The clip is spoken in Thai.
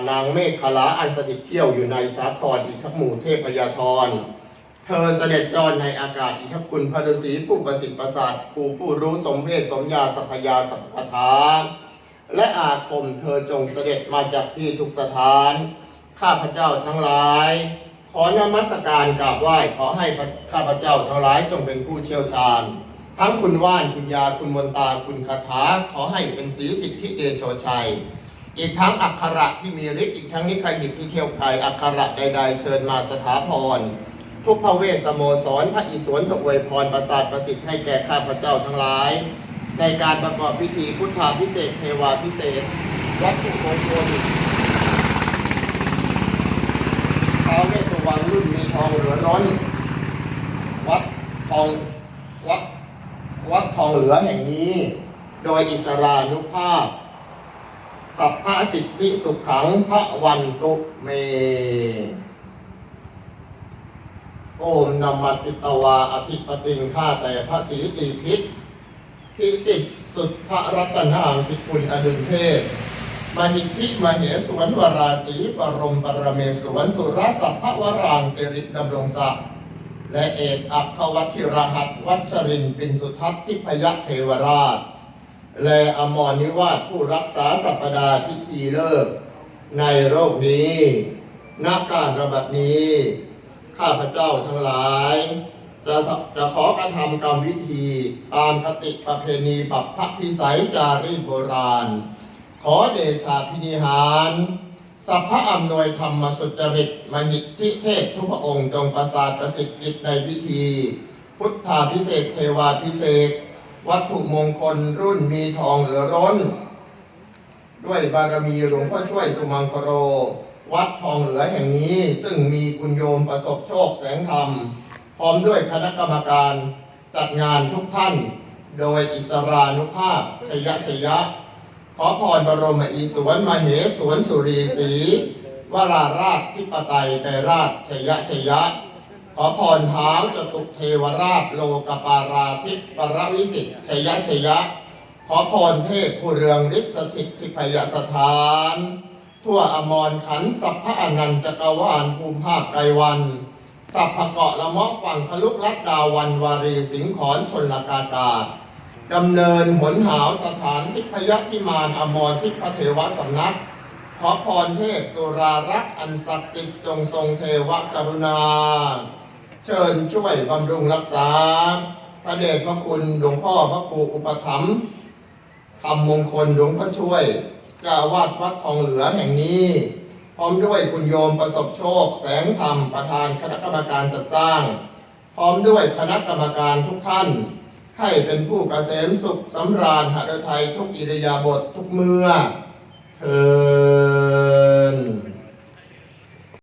านางเมฆขลาอันสถิตเที่ยวอยู่ในสาครอีกทั้งหมู่เทพยาธรเธอเสด็จจรในอากาศอีกทั้งคุณพระฤาษีผู้ประสิทธิ์ประสาทผู้ผู้รู้สมเพศสมญาสัพยาสัพพทาและอาคมเธอจงเสด็จมาจากที่ทุกสถาน ข้าพเจ้าทั้งหลาย ขอนมัสการกราบไหว้ขอให้ข้าพเจ้าทั้งหลายจงเป็นผู้เชี่ยวชาญ ทั้งคุณว่านคุณยาคุณมนตาคุณคาถาขอให้เป็นสีสิทธิเดโชชัย อีกทั้งอักขระที่มีฤทธิ์อีกทั้งนิคหิตที่เที่ยวไกลอักขระใด ๆ เชิญมาสถาพร ทุกพระเวสสโมสรพระอิศวรตอวยพรประสาทประสิทธิ์ให้แก่ข้าพเจ้าทั้งหลาย ในการประกอบพิธีพุทธาพิเศษเทวาพิเศษวัตถุมงคลท้าวเวสสุวรรณรุ่นมีทองเหลือร้น วัดทองวัดวัดทองเหลือแห่งนี้ โดยอิสรานุภาพ สัพพะสิทธิสุขขังพระวันตุเม โอมนามัสิตวาอธิปติงข้าแต่พระศรีตีพิษพิสิทธิสุทธรัตนางพิคุณอดุลเทพมหิทธิมเหสวนวราศีปรมปรเมศวรสุรสัพพวรางสิริดำรงศักดิ์และเอกอัควัชิรหัสวัชรินปินสุทัศน์ทิพยเทวราช และอมรนิวาสผู้รักษาสัปดาห์พิธีเลิก ในโรคนี้นักการระบัดนี้ ข้าพเจ้าทั้งหลาย จะจะขอกระทำกรรมวิธีตามคติประเพณีปัปพพิสัยจารีตโบราณ ขอเดชาพินิหารสัพพะอำนวยธรรมสุจริตมหิทธิเทพทุกพระองค์จงประสาทประสิทธิ์กิจในพิธี พุทธาพิเศษเทวาพิเศษ วัตถุมงคลรุ่นมีทองเหลือร้น ด้วยบารมีหลวงพ่อช่วยสุมังคโร วัดทองเหลือแห่งนี้ซึ่งมีคุณโยมประสบโชคแสงธรรม พร้อมด้วยคณะกรรมการจัดงานทุกท่าน โดยอิสรานุภาพชยะชยะ ขอพรบรมอีสวนมเหสวนสุรีศรีวราราชทิปไตยไตรราชชยะชยะ อพรเท้าจตุเทวราชโลกปาราทิปรวิสิทธิ์ชยชยะ ขอพรเทพผู้เรืองฤทธิ์สถิตทิพยสถาน ทั่วอมรขันสัพพะอนันจักรวาลภูมิภาคไกรวัน สัพพะเกาะละมอกฝั่งทะลุลัดดาวันวารีสิงขอนชนลากากาศดำเนินหนหาวสถานทิพยพิมานอมรทิพเทวสำนัก ขอพรเทพสุรารักษ์อันศักดิ์สิทธิ์จงทรงเทวกรุณา เชิญช่วยบำรุงรักษา พระเดชพระคุณหลวงพ่อพระครูอุปถัมภ์คำมงคลหลวงพ่อช่วยเจ้าวาดวัดทองเหลือแห่งนี้ พร้อมด้วยคุณโยมประสบโชค แสงธรรมประธานคณะกรรมการจัดสร้าง พร้อมด้วยคณะกรรมการทุกท่าน ให้เป็นผู้เกษมสุขสำราญหฤทัยทุกอิริยาบถทุกเมื่อเธอ